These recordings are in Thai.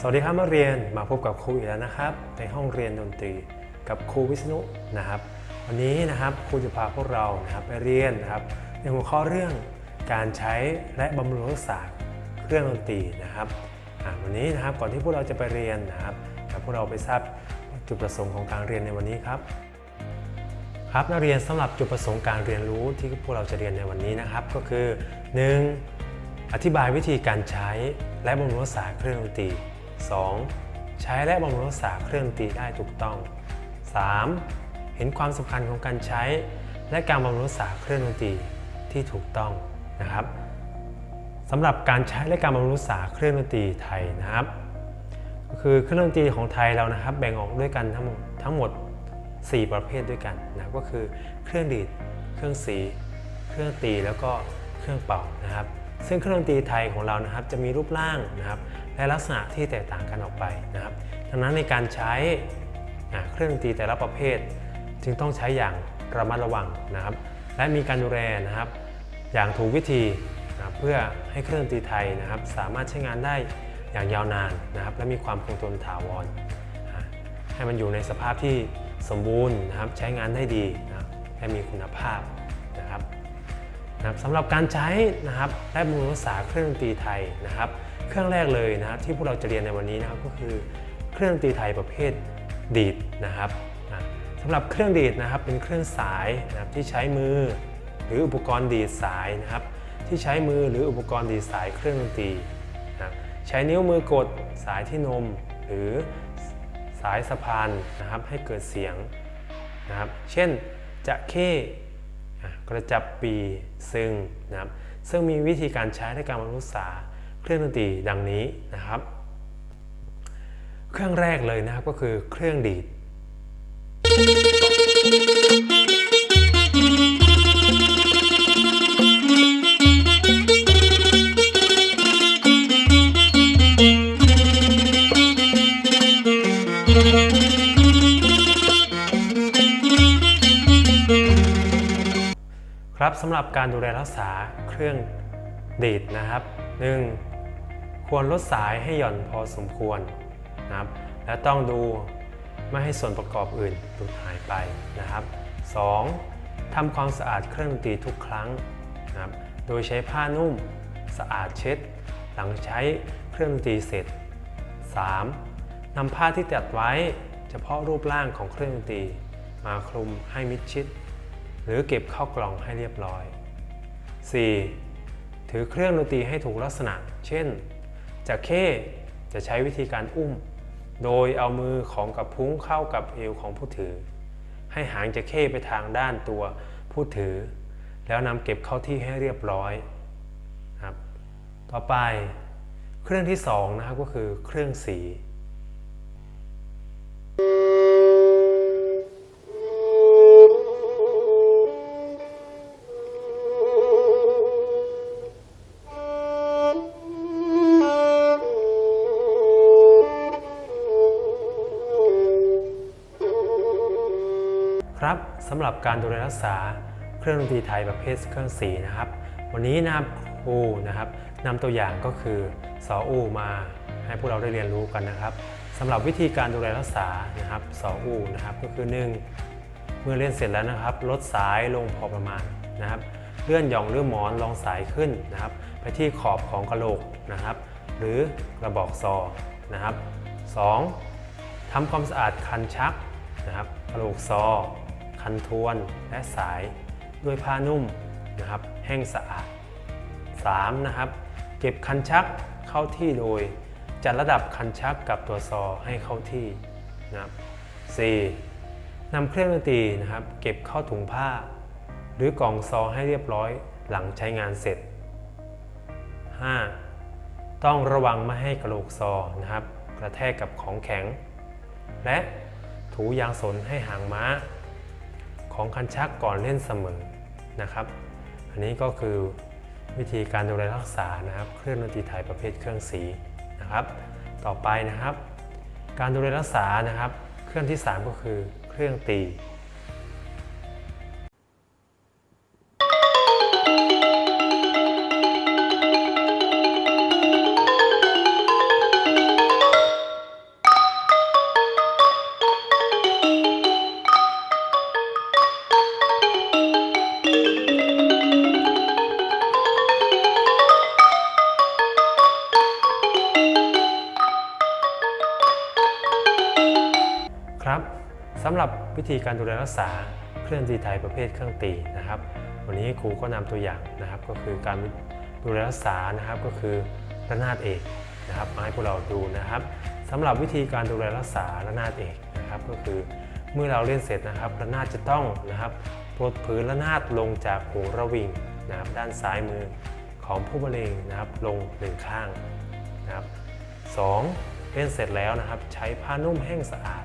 สวัสดีครับนักเรียนมาพบกับครูอีกแล้วนะครับ ในห้องเรียนดนตรีกับครูวิษณุนะครับ วันนี้นะครับครูจะพาพวกเรานะครับไปเรียนนะครับ ในหัวข้อเรื่องการใช้และบำรุงรักษาเครื่องดนตรีนะครับวันนี้นะครับก่อนที่พวกเราจะไปเรียนนะครับพวกเราไปทราบจุดประสงค์ของการเรียนในวันนี้ครับครับนักเรียนสำหรับจุดประสงค์การเรียนรู้ที่พวกเราจะเรียนในวันนี้นะครับ ก็คือ 1. อธิบายวิธีการใช้และบำรุงรักษาเครื่องดนตรี 2. ใช้และบำรุงรักษาเครื่องดนตรีได้ถูกต้อง 3. เห็นความสำคัญของการใช้ และการบำรุงรักษาเครื่องดนตรีที่ถูกต้องนะครับสำหรับการใช้และการบำรุงรักษาเครื่องดนตรีไทยนะครับ ก็คือเครื่องดนตรีของไทยเรานะครับ แบ่งออกด้วยกันทั้งหมดทั้งหมด 4 ประเภทด้วยกันนะก็คือเครื่องดีดเครื่องสี เครื่องตีแล้วก็เครื่องเป่านะครับ ซึ่งเครื่องดนตรีไทยของเรานะครับจะมีรูปร่างนะครับ และลักษณะที่แตกต่างกันออกไปนะครับ ดังนั้นในการใช้เครื่องดนตรีแต่ละประเภท จึงต้องใช้อย่างระมัดระวังนะครับ และมีการดูแลนะครับ อย่างถูกวิธีนะเพื่อให้เครื่องดนตรีไทยนะครับ สามารถใช้งานได้อย่างยาวนานนะครับ และมีความคงทนถาวร ให้มันอยู่ในสภาพที่สมบูรณ์นะครับใช้งานได้ดีนะครับและมีคุณภาพนะครับนะสำหรับการใช้นะครับและบำรุงรักษาเครื่องดนตรีไทยนะครับ เครื่องแรกเลยนะครับที่พวกเราจะเรียนในวันนี้นะครับก็คือเครื่องดนตรีไทยประเภทดีดนะครับนะสำหรับเครื่องดีดนะครับเป็นเครื่องสายนะครับที่ใช้มือ หรืออุปกรณ์ดีดสายนะครับ ที่ใช้มือหรืออุปกรณ์ดีดสายเครื่องดนตรีนะใช้นิ้วมือกดสายที่นม หรือสายสะพานนะครับให้เกิดเสียงนะครับเช่นจะเข้กระจับปี ซึ่งนะครับซึ่งมีวิธีการใช้ในการบรรักษา เครื่องดนตรีดังนี้นะครับ เครื่องแรกเลยนะครับก็คือเครื่องดีด ครับสำหรับการดูแลรักษาเครื่องดีดนะครับ 1. ควรลดสายให้หย่อนพอสมควรนะครับ และต้องดูไม่ให้ส่วนประกอบอื่นหลุดหายไปนะครับ 2. ทำความสะอาดเครื่องดนตรีทุกครั้งนะครับ โดยใช้ผ้านุ่มสะอาดเช็ด หลังใช้เครื่องดนตรีเสร็จ 3. นำผ้าที่ตัดไว้เฉพาะรูปร่างของเครื่องดนตรี มาคลุมให้มิดชิด หรือเก็บเข้ากล่องให้เรียบร้อย 4. ถือเครื่องดนตรีให้ถูกลักษณะ เช่น จะเข้จะใช้วิธีการอุ้ม โดยเอามือของกับพุ้งเข้ากับเอวของผู้ถือ ให้หางจะเข้ไปทางด้านตัวผู้ถือ แล้วนำเก็บเข้าที่ให้เรียบร้อยครับต่อไปเครื่องที่สองนะครับก็คือเครื่องสี สำหรับการดูแลรักษาเครื่องดนตรีไทยประเภทเครื่องสีนะครับ วันนี้นะครับครูนะครับนำตัวอย่างก็คือสออูมาให้พวกเราได้เรียนรู้กันนะครับสำหรับวิธีการดูแลรักษานะครับสออูนะครับก็คือ 1 เมื่อเล่นเสร็จแล้วนะครับ ลดสายลงพอประมาณนะครับ เลื่อนหย่องหรือหมอนรองสายขึ้นนะครับ ไปที่ขอบของกระโหลกนะครับ หรือกระบอกซอนะครับ 2. ทำความสะอาดคันชักนะครับกระโหลกซอ คันทวนและสายด้วยผ้านุ่มนะครับแห้งสะอาด 3. นะครับเก็บคันชักเข้าที่โดยจัดระดับคันชักกับตัวซอให้เข้าที่นะครับ 4. นำเครื่องดนตรีนะครับ เก็บเข้าถุงผ้า หรือกล่องซอให้เรียบร้อยหลังใช้งานเสร็จ 5. ต้องระวังไม่ให้กระโหลกซอนะครับ กระแทกกับของแข็ง และถูยางสนให้หางม้า ของคันชักก่อนเล่นเสมอนะครับ อันนี้ก็คือวิธีการดูแลรักษานะครับเครื่องดนตรีไทยประเภทเครื่องสีนะครับ ต่อไปนะครับ การดูแลรักษานะครับ เครื่องที่ 3 ก็คือเครื่องตี สำหรับวิธีการดูแลรักษาเครื่องดนตรีไทยประเภทเครื่องตีนะครับ วันนี้ครูก็นำตัวอย่างนะครับ ก็คือการดูแลรักษานะครับก็คือระนาดเอกนะครับมาให้พวกเราดูนะครับสำหรับวิธีการดูแลรักษาระนาดเอกนะครับก็คือเมื่อเราเล่นเสร็จนะครับระนาดจะต้องนะครับปลดผืนระนาดลงจากหูระวิงนะครับด้านซ้ายมือของผู้บรรเลงนะครับลงหนึ่งข้างนะครับสองเล่นเสร็จแล้วนะครับ ใช้ผ้านุ่มแห้งสะอาด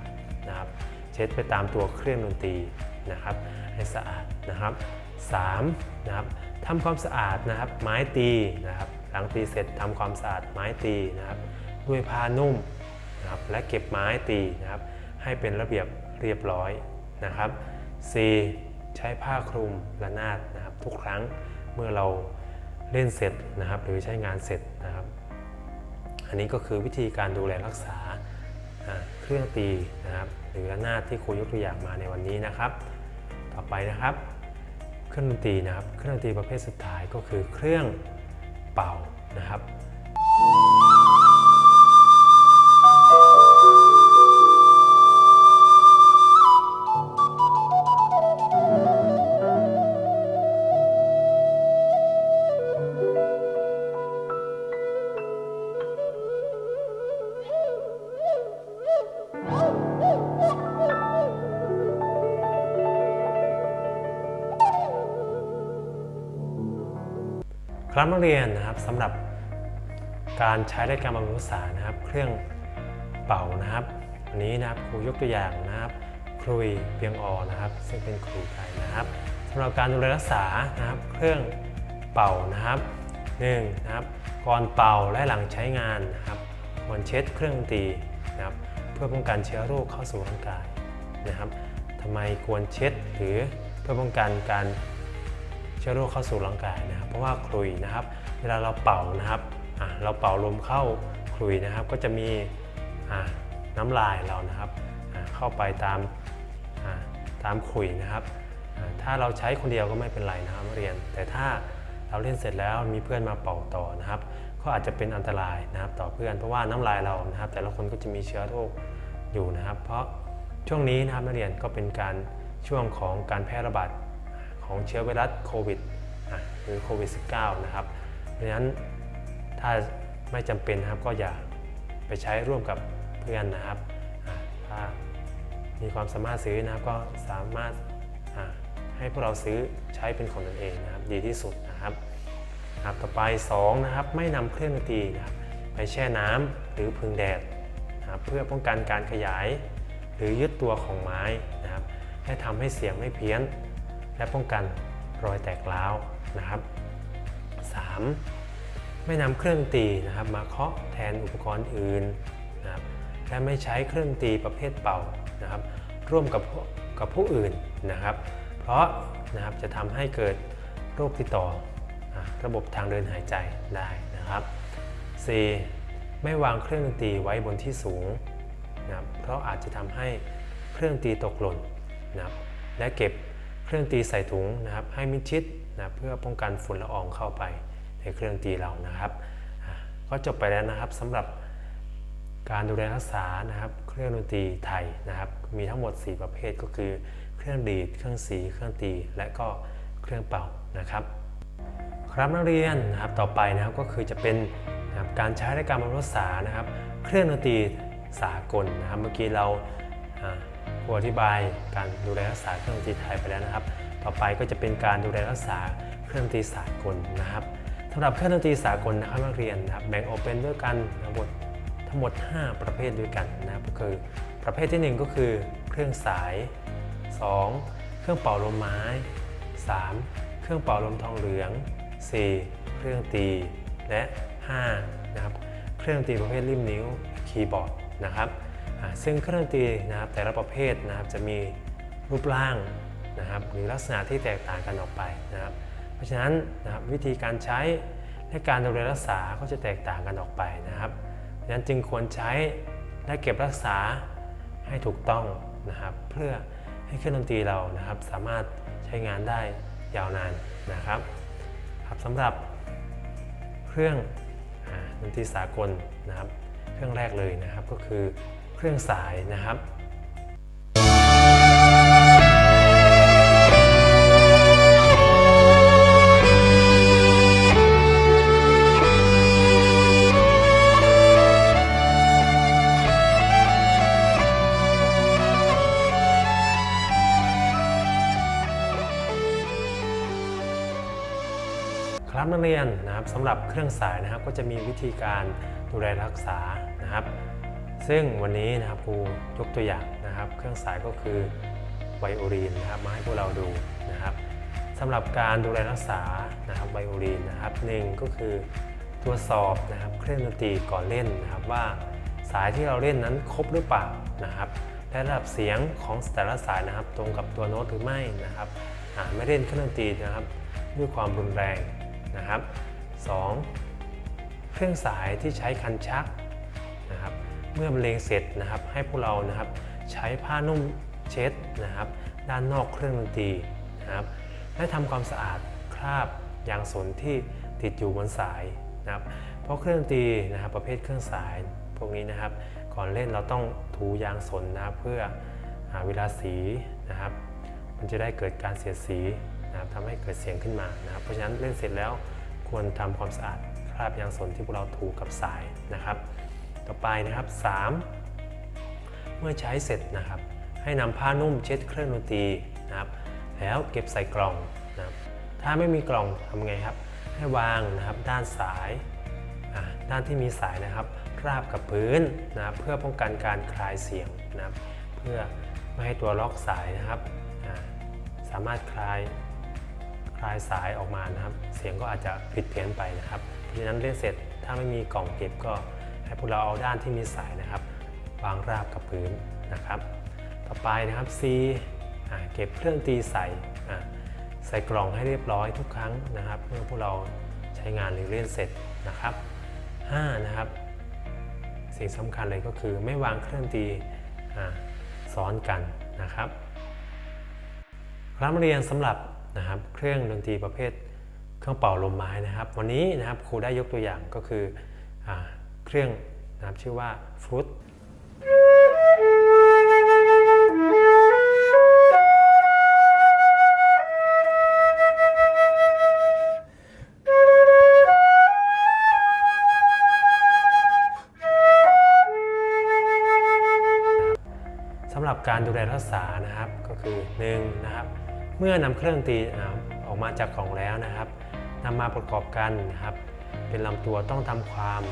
เช็ดไปตามตัวเครื่องดนตรีนะครับให้สะอาดนะครับ3นะครับทำความสะอาดนะครับไม้ตีนะครับหลังตีเสร็จทำความสะอาดไม้ตีนะครับด้วยผ้านุ่มนะครับและเก็บไม้ตีนะครับให้เป็นระเบียบเรียบร้อยนะครับ 4. ใช้ผ้าคลุมระนาดนะครับทุกครั้งเมื่อเราเล่นเสร็จนะครับหรือใช้งานเสร็จนะครับ อันนี้ก็คือวิธีการดูแลรักษาอ่า เครื่องตีนะครับหรือระนาดที่ครูยกตัวอย่างมาในวันนี้นะครับ ต่อไปนะครับ เครื่องดนตรีนะครับ เครื่องดนตรีประเภทสุดท้ายก็คือเครื่องเป่านะครับ รับนักเรียนนะครับสำหรับการใช้ในการบำรุงรักษานะครับ เครื่องเป่านะครับวันนี้นะครับครูยกตัวอย่างนะครับ ครุยเพียงออนะครับ ซึ่งเป็นครูไทยนะครับสำหรับการดูแลรักษานะครับ เครื่องเป่านะครับหนึ่งนะครับก่อนเป่าและหลังใช้งานนะครับควรเช็ดเครื่องดนตรีนะครับ เพื่อป้องกันเชื้อโรคเข้าสู่ร่างกายนะครับทำไมควรเช็ดหรือเพื่อป้องกันการ ชื้อโรคเข้าสู่ร่างกายนะครับ เพราะว่าคลุยนะครับ เวลาเราเป่านะครับเราเป่าลมเข้าคลุยนะครับ ก็จะมีน้ำลายเรานะครับเข้าไปตามตามขุยนะครับ ถ้าเราใช้คนเดียวก็ไม่เป็นไรนะครับเรียน แต่ถ้าเราเล่นเสร็จแล้วมีเพื่อนมาเป่าต่อนะครับ ก็อาจจะเป็นอันตรายนะครับต่อเพื่อนเพราะว่าน้ำลายเรานะครับ แต่ละคนก็จะมีเชื้อโรคอยู่นะครับ เพราะช่วงนี้นะครับนักเรียนก็เป็นการช่วงของการแพร่ระบาด ของเชื้อไวรัสโควิดหรือโควิด -19 นะครับเพราะฉะนั้นถ้าไม่จำเป็นนะครับก็อย่าไปใช้ร่วมกับเพื่อนนะครับถ้ามีความสามารถซื้อนะครับก็สามารถให้พวกเราซื้อใช้เป็นของตนเองนะครับ ดีที่สุดนะครับครับต่อไป2นะครับไม่นำเครื่องดนตรีนะครับไปแช่น้ำหรือพึ่งแดดนะครับเพื่อป้องกันการขยาย หรือยึดตัวของไม้นะครับให้ทำให้เสียงไม่เพี้ยน และป้องกันรอยแตกร้าวนะครับ 3. ไม่นำเครื่องตีนะครับ มาเคาะแทนอุปกรณ์อื่นนะครับและไม่ใช้เครื่องตีประเภทเป่านะครับ ร่วมกับกับผู้อื่นนะครับ เพราะนะครับจะทำให้เกิดโรคติดต่ออะระบบทางเดินหายใจได้นะครับ 4. ไม่วางเครื่องดนตรีไว้บนที่สูงนะครับเพราะอาจจะทำให้เครื่องดนตรีตกหล่นนะครับและเก็บ เครื่องตีใส่ถุงนะครับ ให้มิดชิดนะเพื่อป้องกันฝุ่นละอองเข้าไปในเครื่องตีเรานะครับ ก็จบไปแล้วนะครับสำหรับการดูแลรักษานะครับ เครื่องดนตรีไทยนะครับ มีทั้งหมด 4 ประเภทก็คือ เครื่องดีด เครื่องสี เครื่องตี และก็เครื่องเป่านะครับ ครับนักเรียนนะครับต่อไปนะครับก็คือจะเป็นนะครับการใช้ในการบำรุงรักษานะครับ เครื่องดนตรีสากลนะครับ เมื่อกี้เรา ครูอธิบายการดูแลรักษาเครื่องดนตรีไทยไปแล้วนะครับ ต่อไปก็จะเป็นการดูแลรักษาเครื่องดนตรีสากลนะครับสำหรับเครื่องดนตรีสากลนะครับนักเรียนนะครับแบ่งออกเป็นด้วยกันทั้งหมดทั้งหมด 5 ประเภทด้วยกันนะครับก็คือประเภททีหนึ่1 ก็คือเครื่องสาย 2. เครื่องเป่าลมไม้ 3. เครื่องเป่าลมทองเหลือง 4. เครื่องตีและ 5. นะครับเครื่องดนตรีประเภทริมนิ้วคีย์บอร์ดนะครับ ซึ่งเครื่องดนตรีนะครับแต่ละประเภทนะครับจะมีรูปร่างนะครับหรือลักษณะที่แตกต่างกันออกไปนะครับ เพราะฉะนั้นนะครับวิธีการใช้และการดูแลรักษาก็จะแตกต่างกันออกไปนะครับเพราะนั้นจึงควรใช้และเก็บรักษาให้ถูกต้องนะครับ เพื่อให้เครื่องดนตรีเรานะครับ สามารถใช้งานได้ยาวนานนะครับครับสำหรับเครื่องดนตรีสากลนะครับ เครื่องแรกเลยนะครับก็คือ ครื่องสายนะครับครับนักเรียนนะครับสำหรับเครื่องสายนะครับก็จะมีวิธีการดูแลรักษานะครับ ซึ่งวันนี้นะครับครูยกตัวอย่างนะครับ เครื่องสายก็คือไวโอลีนนะครับมาให้พวกเราดูนะครับสำหรับการดูแลรักษานะครับไวโอลีนนะครับหนึ่งก็คือตรวจสอบนะครับเครื่องดนตรีก่อนเล่นนะครับว่าสายที่เราเล่นนั้นครบหรือเปล่านะครับและระดับเสียงของแต่ละสายนะครับ ตรงกับตัวโน้ตหรือไม่นะครับไม่เล่นเครื่องดนตรีนะครับด้วยความรุนแรงนะครับสองเครื่องสายที่ใช้คันชักนะครับ เมื่อบรรเลงเสร็จนะครับ ให้พวกเรานะครับใช้ผ้านุ่มเช็ดนะครับ ด้านนอกเครื่องดนตรีนะครับและทำความสะอาดคราบยางสนที่ติดอยู่บนสายนะครับ เพราะเครื่องดนตรีนะครับประเภทเครื่องสายพวกนี้นะครับ ก่อนเล่นเราต้องถูยางสนนะครับเพื่อหาเวลาสีนะครับ มันจะได้เกิดการเสียดสีนะครับทำให้เกิดเสียงขึ้นมานะครับ เพราะฉะนั้นเล่นเสร็จแล้วควรทำความสะอาดคราบยางสนที่พวกเราถูกับสายนะครับ ต่อไปนะครับ 3 เมื่อใช้เสร็จนะครับ ให้นำผ้านุ่มเช็ดเครื่องดนตรีนะครับ แล้วเก็บใส่กล่องนะครับถ้าไม่มีกล่องทำไงครับ ให้วางนะครับด้านสายด้านที่มีสายนะครับ ราบกับพื้นนะครับเพื่อป้องกันการคลายเสียงนะครับเพื่อไม่ให้ตัวล็อกสายนะครับ สามารถคลายคลายสายออกมานะครับ เสียงก็อาจจะผิดเพี้ยนไปนะครับ เพราะฉะนั้นเล่นเสร็จถ้าไม่มีกล่องเก็บก็ ให้พวกเราเอาด้านที่มีสายนะครับวางราบกับพื้นนะครับ ต่อไปนะครับ C เก็บเครื่องตีใส่ใส่กล่องให้เรียบร้อยทุกครั้งนะครับ เมื่อพวกเราใช้งานหรือเล่นเสร็จนะครับ5นะครับ สิ่งสำคัญเลยก็คือไม่วางเครื่องตีซ้อนกันนะครับครับเรียนสำหรับนะครับเครื่องดนตรีประเภทเครื่องเป่าลมไม้นะครับ วันนี้นะครับครูได้ยกตัวอย่างก็คืออ เครื่องนะครับชื่อว่าฟลุตสำหรับการดูแลรักษานะครับก็คือ1นะครับเมื่อนำเครื่องตีนะครับออกมาจากกล่องแล้วนะครับนำมาประกอบกันนะครับ เป็นลำตัวต้องทำความ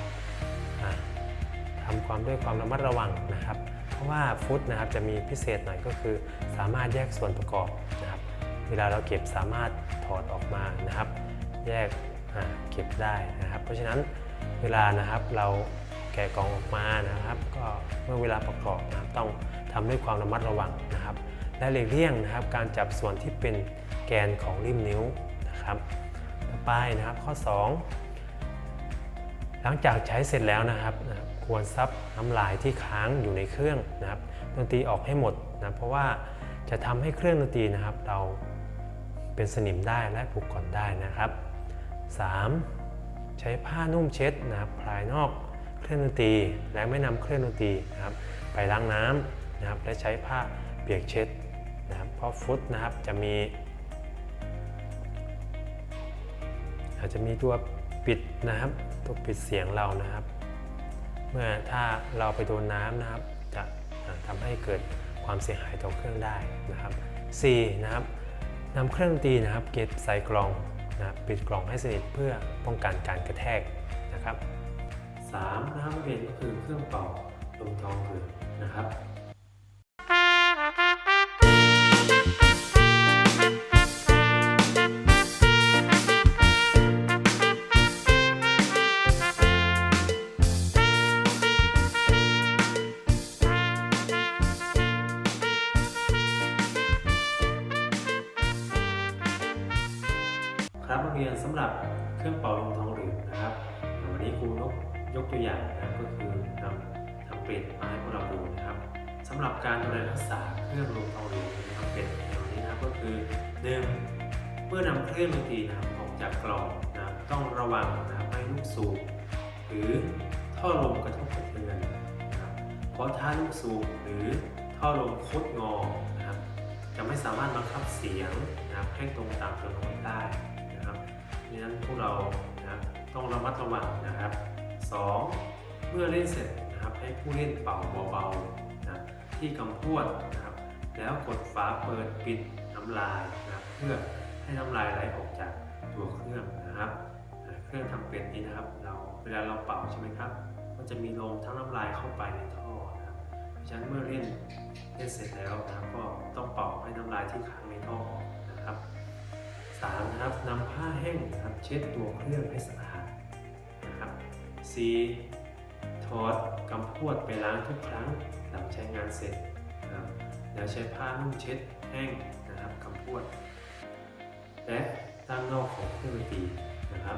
ความด้วยความระมัดระวังนะครับ เพราะว่าฟุตนะครับจะมีพิเศษหน่อยก็คือ สามารถแยกส่วนประกอบนะครับ เวลาเราเก็บสามารถถอดออกมานะครับ แยกเก็บได้นะครับ เพราะฉะนั้นเวลานะครับเราแกะกล่องออกมานะครับ ก็เมื่อเวลาประกอบนะครับต้องทำด้วยความระมัดระวังนะครับ และหลีกเลี่ยงนะครับ การจับส่วนที่เป็นแกนของริมนิ้วนะครับ ต่อไปนะครับข้อ 2 หลังจากใช้เสร็จแล้วนะครับ นะควรซับน้ำลายที่ค้างอยู่ในเครื่องนะครับดนตรีออกให้หมดนะเพราะว่าจะทำให้เครื่องดนตรีนะครับ เราเป็นสนิมได้และผุก่อนได้นะครับ 3. ใช้ผ้านุ่มเช็ดนะครับภายนอกเครื่องดนตรีและไม่นำเครื่องดนตรีนะครับ ไปล้างน้ำนะครับ และใช้ผ้าเปียกเช็ดนะครับ เพราะฟุตนะครับจะมี อาจจะมีตัวปิดนะครับ ตัวปิดเสียงเรานะครับ เมื่อถ้าเราไปโดนน้ำนะครับ จะทำทำให้เกิดความเสียหายต่อเครื่องได้นะครับ 4. นะครับนำเครื่องดนตรีนะครับเก็บใส่กล่องนะปิดกล่องให้สนิทเพื่อป้องกันการกระแทกนะครับ 3. นะครับเป็นก็คือเครื่องเป่าลมทองเหลือนะครับ ครับนักเรียนสำหรับเครื่องเป่าลมทองเหลืองนะครับวันนี้ครูยกยกตัวอย่างนะก็คือนำทำเป็ดมาให้พวกเราดูนะครับสำหรับการดูแลรักษาเครื่องลมทองเหลืองทำเป็ดแนวนี้นะก็คือหนึ่งเมื่อนำเครื่องดนตรีนะออกจากกล่องนะต้องระวังนะครับไม่ลูกสูบหรือท่อลมกระทบกระเทือนนะครับเพราะถ้าลูกสูบหรือท่อลมคดงอนะครับจะไม่สามารถบังคับเสียงนะครับให้ตรงตามตัวนได้ นะครับดังนั้นพวกเรานะต้องระมัดระวังนะครับ 2. เมื่อเล่นเสร็จนะครับให้ผู้เล่นเป่าเบาๆนะที่กำพวดนะครับ แล้วกดฝาเปิดปิดน้ำลายนะครับเพื่อให้น้ำลายไหลออกจากตัวเครื่องนะครับเครื่องทำเป็ดนี้นะครับ เราเวลาเราเป่าใช่ไหมครับก็จะมีลมทั้งน้ำลายเข้าไปในท่อนะครับเพราะฉะนั้นเมื่อเล่นเล่นเสร็จแล้วนะครับก็ต้องเป่าให้น้ำลายที่ค้างในท่อออกนะครับ สามนะครับนำผ้าแห้งนะครับเช็ดตัวเครื่องให้สะอาดนะครับสี่ถอดกำพวดไปล้างทุกครั้งหลังใช้งานเสร็จนะครับแล้วใช้ผ้านุ่มเช็ดแห้งนะครับกำพวด และด้านนอกของเครื่องดนตรีนะครับ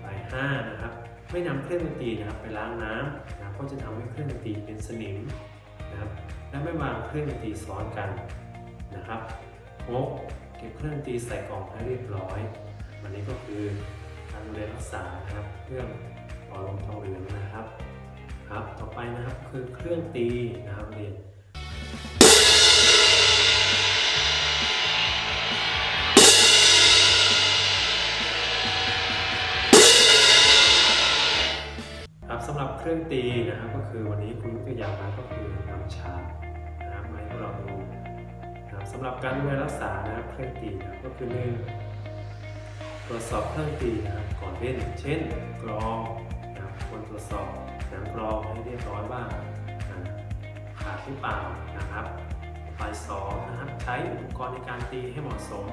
ใบห้านะครับไม่นำเครื่องดนตรีนะครับไปล้างน้ำนะครับก็จะทำให้เครื่องดนตรีเป็นสนิมนะครับและไม่วางเครื่องดนตรีซ้อนกันนะครับหก เก็บเครื่องตีใส่กล่องให้เรียบร้อย วันนี้ก็คือการดูแลรักษานะครับเครื่องหล่อลมทองเหลืองนะครับครับ ต่อไปนะครับคือเครื่องตีนะครับเรียนครับสำหรับเครื่องตีนะครับก็คือวันนี้คุณยกตัวอย่างมาก็คือน้ำชานะครับมาให้เราดูำหรับการดูแลรักษานะครับเครื่องตีนะก็คือหนึ่งตรวจสอบเครื่องตีนะครับก่อนเล่น เช่นกรองนะครับควรตรวจสอบหนังกรองให้เรียบร้อยว่าอ่าขาดหรือเปล่านะครับฝ่ายสองนะครับใช้อุปกรณ์ในการตีให้เหมาะสม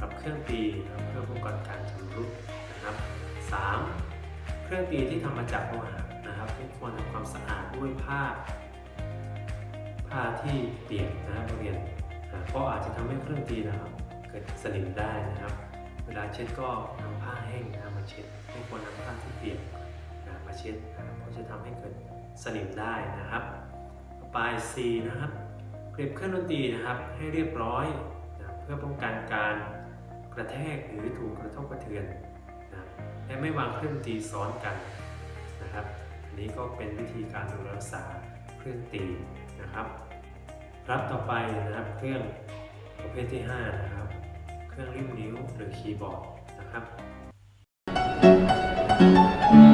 กับเครื่องตีนะครับเพื่อป้องกันการชำรุดนะครับสามเครื่องตีที่ทำมาจากโลหะนะครับไม่ควรทำความสะอาดด้วยผ้าผ้าที่เปียกนะครับเรียน เพราะอาจจะทำให้เครื่องตีนะครับ เกิดสนิมได้นะครับ เวลาเช็ดก็นำผ้าแห้งนะมาเช็ดไม่ควรนำผ้าที่เปียกนะมาเช็ดนะครับเพราะจะทำให้เกิดสนิมได้นะครับต่อไป C นะครับเก็บเครื่องดนตรีนะครับให้เรียบร้อยนะเพื่อป้องกันการกระแทกหรือถูกกระทบกระเทือนนะและไม่วางเครื่องดนตรีซ้อนกันนะครับ อันนี้ก็เป็นวิธีการดูแลรักษาเครื่องดนตรีนะครับ รับต่อไปนะครับเครื่องประเภทที่ 5 นะครับ เครื่องริมนิ้วหรือคีย์บอร์ดนะครับครับ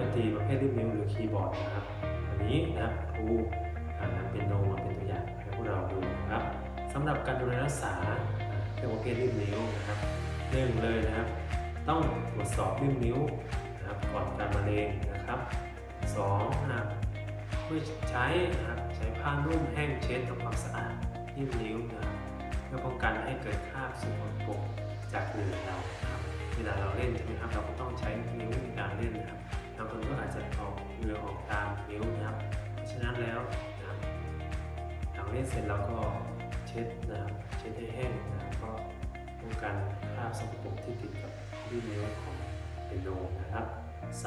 ดนตรีประเภทริมนิ้วหรือคีย์บอร์ดนะครับอันนี้นะครับครูอ่านำเป็นโนมาเป็นตัวอย่างให้พวกเราดูนะครับสำหรับการดูแลรักษาเครื่องประเภทริมนิ้วนะครับหนึ่งเลยนะครับ ต้องตรวจสอบริมนิ้วนะครับก่อนการมาเลงนะครับสองนะครับเมื่อใช้นะครับใช้ผ้านุ่มแห้งเช็ดทำความสะอาดริมนิ้วนะครับเพื่อป้องกันให้เกิดคราบสกปรกจากเหงื่อเรานะครับเวลาเราเล่นใช่ไหมครับเราก็ต้องใช้นิ้วในการเล่นนะครับ นก็อาจจะออกเหงื่อออกตามนิ้วนะครับ เพราะฉะนั้นแล้วนะครับหลังเล่นเสร็จเราก็เช็ดนะครับเช็ดให้แห้งนะครับก็ป้องกันคราบสกปรกที่ติดกับที่นิ้วของเป็นโดนะครับ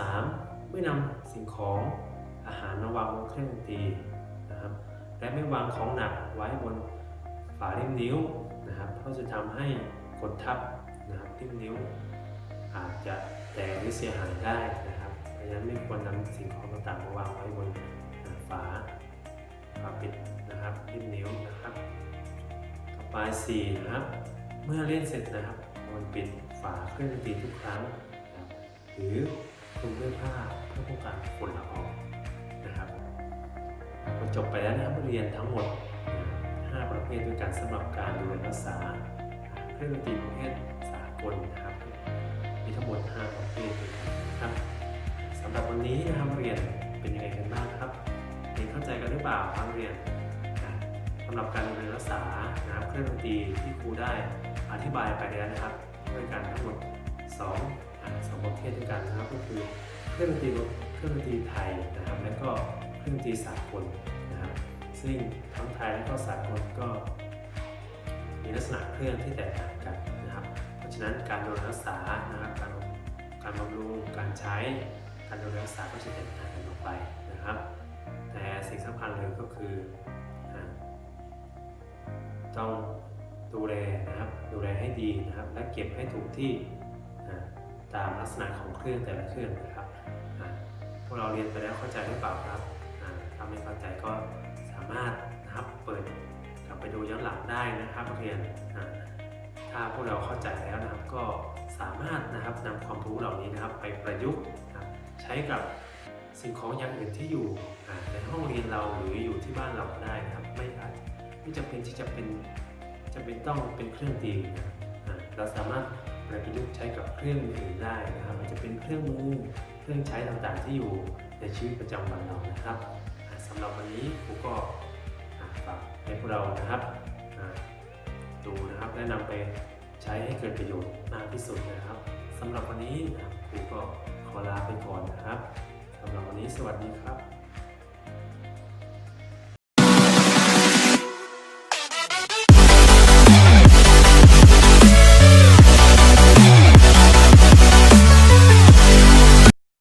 3. ไม่นำสิ่งของอาหารมาวางบนเครื่องดนตรีนะครับ และไม่วางของหนักไว้บนฝาริมนิ้วนะครับ เพราะจะทำให้กดทับนะครับริมนิ้ว อาจจะแตกหรือเสียหายได้ นะครับเพราะฉะนั้นไม่ควรนำสิ่งของต่างๆมาวางไว้บนฝาฝาปิดนะครับริมนิ้วนะครับต่อไป4นะครับ เมื่อเล่นเสร็จนะครับควรปิดฝาเครื่องดนตรีทุกครั้งนะครับหรือคลุมด้วยผ้าเพื่อป้องกันฝุ่นละอองนะครับก็จบไปแล้วนะครับเรียนทั้งหมด 5 ประเภทด้วยกันสำหรับการดูแลรักษาเครื่องดนตรีประเภทสากลนะครับมีทั้งหมด 5 ประเภทด้วยกันนะครับ สำหรับวันนี้นะครับเรียนเป็นยังไงกันบ้างครับเรียนเข้าใจกันหรือเปล่าครับเรียนนะสำหรับการดูแลรักษานะครับเครื่องดนตรีที่ครูได้อธิบายไปแล้วนะครับด้วยกันทั้งหมด2อ่าสองประเภทด้วยกันนะครับก็คือเครื่องดนตรีเครื่องดนตรีไทยนะครับ และก็เครื่องดนตรีสากลนะครับ ซึ่งทั้งไทยและก็สากลก็มีลักษณะเครื่องที่แตกต่างกันนะครับ เพราะฉะนั้นการดูแลรักษานะครับการการบำรุงการใช้ การดูแลรักษาก็จะแตกต่างกันออกไปนะครับ แต่สิ่งสำคัญเลยก็คือต้องดูแลนะครับดูแลให้ดีนะครับ และเก็บให้ถูกที่ตามลักษณะของเครื่องแต่ละเครื่องนะครับพวกเราเรียนไปแล้วเข้าใจหรือเปล่าครับถ้าไม่เข้าใจก็สามารถนะครับเปิดกลับไปดูย้อนหลังได้นะครับเรียนอ่าถ้าพวกเราเข้าใจแล้วนะครับก็สามารถนะครับนำความรู้เหล่านี้นะครับไปประยุกต์ ช้กับสิ่งของอย่างอื่นที่อยู่ในห้องเรียนเราหรืออยู่ที่บ้านเราก็ได้นะครับไม่อาจไม่จำเป็นที่จะเป็นจะเป็นต้องเป็นเครื่องตีนะครับอ่าเราสามารถประยุกต์ใช้กับเครื่องอื่นได้นะครับมันจะเป็นเครื่องมือเครื่องใช้ต่างๆที่อยู่ในชีวิตประจำวันเรานะครับอ่าสำหรับวันนี้ครูก็ฝากให้พวกเรานะครับดูนะครับและนำไปใช้ให้เกิดประโยชน์มากที่สุดนะครับสำหรับวันนี้ครูก็ ขอลาไปก่อนนะครับสำหรับวันนี้สวัสดีครับ